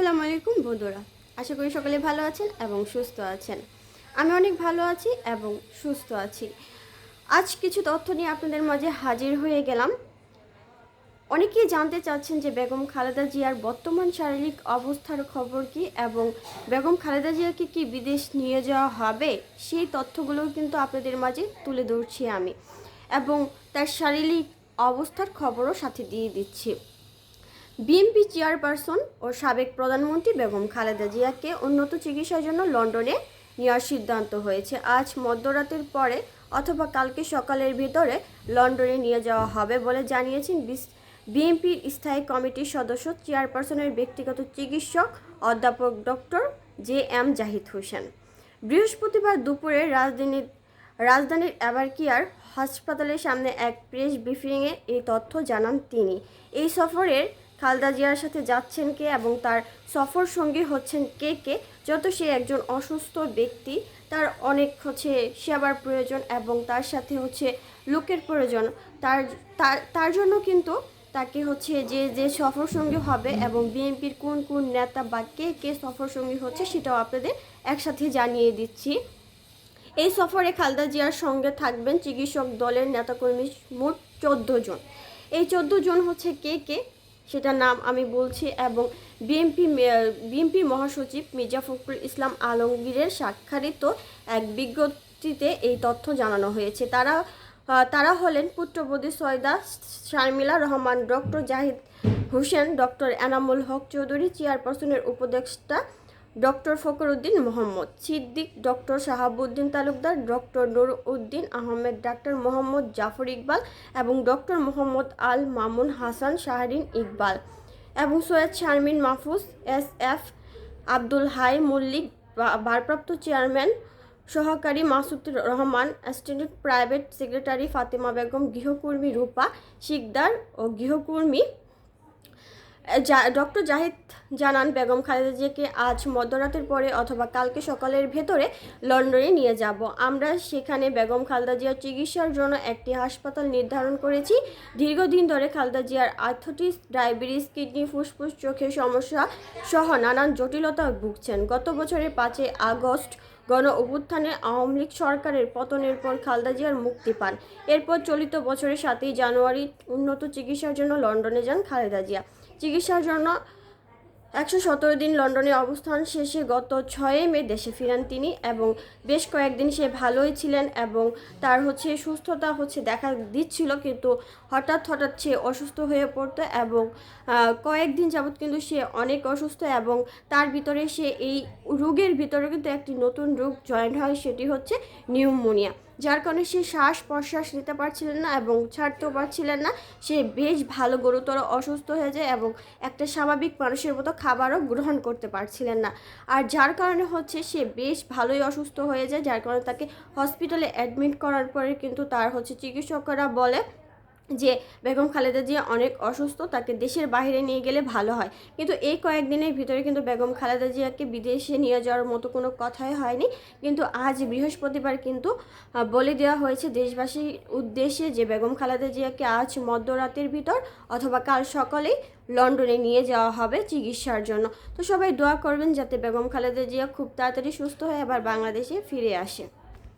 আসসালামু আলাইকুম বন্ধুরা। আশা করি সকলে ভালো আছেন এবং সুস্থ আছেন। আমি অনেক ভালো আছি এবং সুস্থ আছি। আজ কিছু তথ্য নিয়ে আপনাদের মাঝে হাজির হয়ে গেলাম। অনেকেই জানতে চাচ্ছেন যে বেগম খালেদা জিয়ার বর্তমান শারীরিক অবস্থার খবর কি এবং বেগম খালেদা জিয়াকে কি বিদেশ নিয়ে যাওয়া হবে? সেই তথ্যগুলোও কিন্তু আপনাদের মাঝে তুলে ধরছি আমি এবং তার শারীরিক অবস্থার খবরও সাথে দিয়ে দিচ্ছি। বিএনপি চেয়ারপারসন ও সাবেক প্রধানমন্ত্রী বেগম খালেদা জিয়াকে উন্নত চিকিৎসার জন্য লন্ডনে নেওয়ার সিদ্ধান্ত হয়েছে। আজ মধ্যরাতের পরে অথবা কালকে সকালের ভিতরে লন্ডনে নিয়ে যাওয়া হবে বলে জানিয়েছেন বিএনপির স্থায়ী কমিটির সদস্য। চেয়ারপারসনের ব্যক্তিগত চিকিৎসক অধ্যাপক doctor J M Zahid Hossain. বৃহস্পতিবার দুপুরে রাজধানীর রাজধানীর অ্যাবারকিয়ার হাসপাতালের সামনে এক প্রেস ব্রিফিংয়ে এই তথ্য জানান তিনি। এই সফরের খালদা জিয়ার সাথে যাচ্ছেন কে এবং তার সফর সঙ্গী হচ্ছেন কে কে? যত সে একজন অসুস্থ ব্যক্তি, তার অনেক হচ্ছে সেবার প্রয়োজন এবং তার সাথে হচ্ছে লোকের প্রয়োজন। তার তার জন্য কিন্তু তাকে হচ্ছে যে যে সফর সঙ্গী হবে এবং বিএনপির কোন কোন নেতা বা কে কে সফর সঙ্গী হচ্ছে সেটাও আপনাদের একসাথে জানিয়ে দিচ্ছি। এই সফরে খালদা জিয়ার সঙ্গে থাকবেন চিকিৎসক দলের নেতাকর্মী মোট চোদ্দ জন। এই চোদ্দ জন হচ্ছে কে কে? সেটা নাম আমি বলছি এবং বিএনপি বিএনপি মহাসচিব মির্জা ফখরুল ইসলাম আলমগীরের স্বাক্ষরিত এক বিজ্ঞপ্তিতে এই তথ্য জানানো হয়েছে। তারা তারা হলেন পুত্রবধূ সয়দা শারমিলা রহমান, ডক্টর জাহিদ হোসেন, ডক্টর এনামুল হক চৌধুরী, চেয়ারপারসনের উপদেষ্টা doctor Fakhruddin Mohammad, Siddique doctor Shahabuddin Talukdar, doctor Nur Uddin Ahmed, doctor Mohammad Zafar Iqbal এবং ডক্টর মোহাম্মদ আল মামুন হাসান শাহরিন ইকবাল এবং সৈয়দ শারমিন মাহফুজ, এস এফ আব্দুল হাই মল্লিক ভারপ্রাপ্ত চেয়ারম্যান, সহকারী Masud Rahman, assistant private secretary Fatema Begum, গৃহকর্মী রূপা শিকদার ও গৃহকর্মী ডক্টর জাহিদ জানান, বেগম খালেদা জিয়াকে আজ মধ্যরাতের পরে অথবা কালকে সকালের ভেতরে লন্ডনে নিয়ে যাব। আমরা সেখানে বেগম খালেদা জিয়ার চিকিৎসার জন্য একটি হাসপাতাল নির্ধারণ করেছি। দীর্ঘদিন ধরে খালেদা জিয়ার আর্থোটিস ডায়াবেটিস, কিডনি, ফুসফুস, চোখের সমস্যা সহ নানান জটিলতা ভুগছেন। গত বছরের পাঁচই আগস্ট গণ অভ্যুত্থানে আওয়ামী লীগ সরকারের পতনের পর খালদা জিয়ার মুক্তি পান। এরপর চলিত বছরের সাতই জানুয়ারি উন্নত চিকিৎসার জন্য লন্ডনে যান খালেদা জিয়া চিকিৎসার জন্য একশো সতেরো দিন লন্ডনে অবস্থান শেষে গত ছয়ই মে দেশে ফিরেন তিনি এবং বেশ কয়েকদিন সে ভালোই ছিলেন এবং তার হচ্ছে সুস্থতা হচ্ছে দেখা দিচ্ছিল কিন্তু হঠাৎ হঠাৎ সে অসুস্থ হয়ে পড়তো এবং কয়েকদিন যাবৎ কিন্তু সে অনেক অসুস্থ এবং তার ভিতরে সে এই রোগের ভিতরে কিন্তু একটি নতুন রোগ জয়েন হয় সেটি হচ্ছে নিউমোনিয়া। যার কারণে সে শ্বাস প্রশ্বাস নিতে পারছিলেন না এবং ছাড়তেও পারছিলেন না। সে বেশ ভালো গুরুতর অসুস্থ হয়ে যায় এবং একটা স্বাভাবিক মানুষের মতো খাবারও গ্রহণ করতে পারছিলেন না। আর যার কারণে হচ্ছে সে বেশ ভালোই অসুস্থ হয়ে যায়, যার কারণে তাকে হসপিটালে অ্যাডমিট করার পরে কিন্তু তার হচ্ছে চিকিৎসকরা বলে যে বেগম খালেদা জিয়া অনেক অসুস্থ, তাকে দেশের বাইরে নিয়ে গেলে ভালো হয়। কিন্তু এই কয়েকদিনের ভিতরে কিন্তু বেগম খালেদা জিয়াকে বিদেশে নিয়ে যাওয়ার মতো কোনো কথাই হয়নি। কিন্তু আজ বৃহস্পতিবার কিন্তু বলে দেওয়া হয়েছে দেশবাসীর উদ্দেশ্যে যে বেগম খালেদা জিয়াকে আজ মধ্যরাতের ভিতর অথবা কাল সকালেই লন্ডনে নিয়ে যাওয়া হবে চিকিৎসার জন্য। তো সবাই দোয়া করবেন যাতে বেগম খালেদা জিয়া খুব তাড়াতাড়ি সুস্থ হয়ে আবার বাংলাদেশে ফিরে আসে।